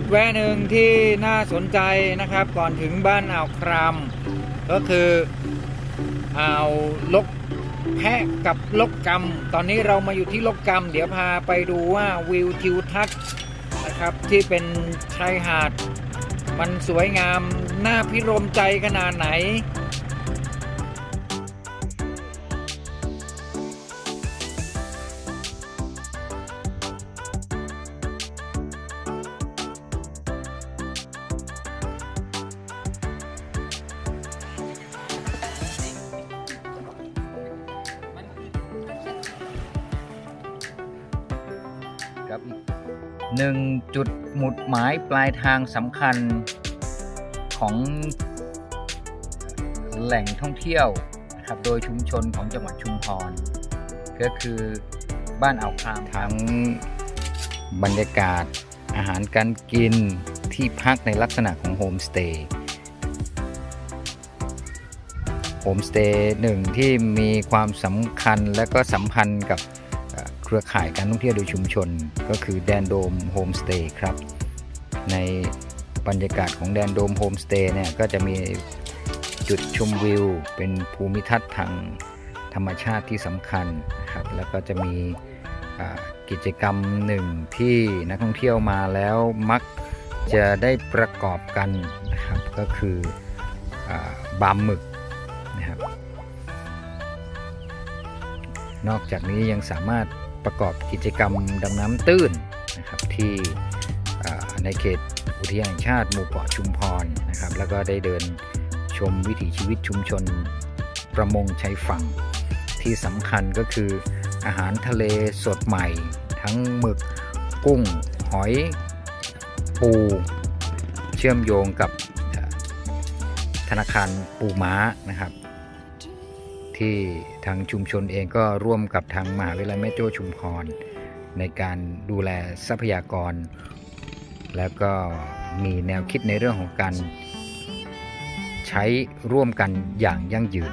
จุดแวะหนึ่งที่น่าสนใจนะครับ ก่อนถึงบ้านอ่าวครามก็คืออ่าวลกแพะกับลกกำตอนนี้เรามาอยู่ที่ลกกำเดี๋ยวพาไปดูว่าวิวทิวทัศน์นะครับที่เป็นชายหาด มันสวยงามน่าพิรมใจขนาดไหน ครับอีกหนึ่งจุดหมุดหมายปลายทางสำคัญของแหล่งท่องเที่ยวนะครับโดยชุมชนของจังหวัดชุมพรก็คือบ้านอ่าวครามทั้งบรรยากาศอาหารการกินที่พักในลักษณะของโฮมสเตย์โฮมสเตย์หนึ่งที่มีความสำคัญและก็สัมพันธ์กับ เครือข่ายการท่องเที่ยวโดยชุมชน ก็คือแดนโดมโฮมสเตย์ครับ ในบรรยากาศของแดนโดมโฮมสเตย์เนี่ยก็จะมีจุดชมวิว เป็นภูมิทัศน์ทางธรรมชาติที่สำคัญนะครับแล้วก็จะมีกิจกรรมหนึ่งที่นักท่องเที่ยวมาแล้วมักจะได้ประกอบกันนะครับก็คืออบามหมึกนะครับนอกจากนี้ยังสามารถ ประกอบกิจกรรมดำน้ำตื้นนะครับที่ในเขตอุทยานแห่งชาติหมู่เกาะชุมพรนะครับ แล้วก็ได้เดินชมวิถีชีวิตชุมชนประมงชายฝั่ง ที่สำคัญก็คืออาหารทะเลสดใหม่ ทั้งหมึกกุ้งหอยปูเชื่อมโยงกับธนาคารปูม้านะครับ ที่ทางชุมชนเองก็ร่วมกับทางมหาวิทยาลัยแม่โจ้ชุมพรในการดูแลทรัพยากร แล้วก็มีแนวคิดในเรื่องของการใช้ร่วมกันอย่างยั่งยืน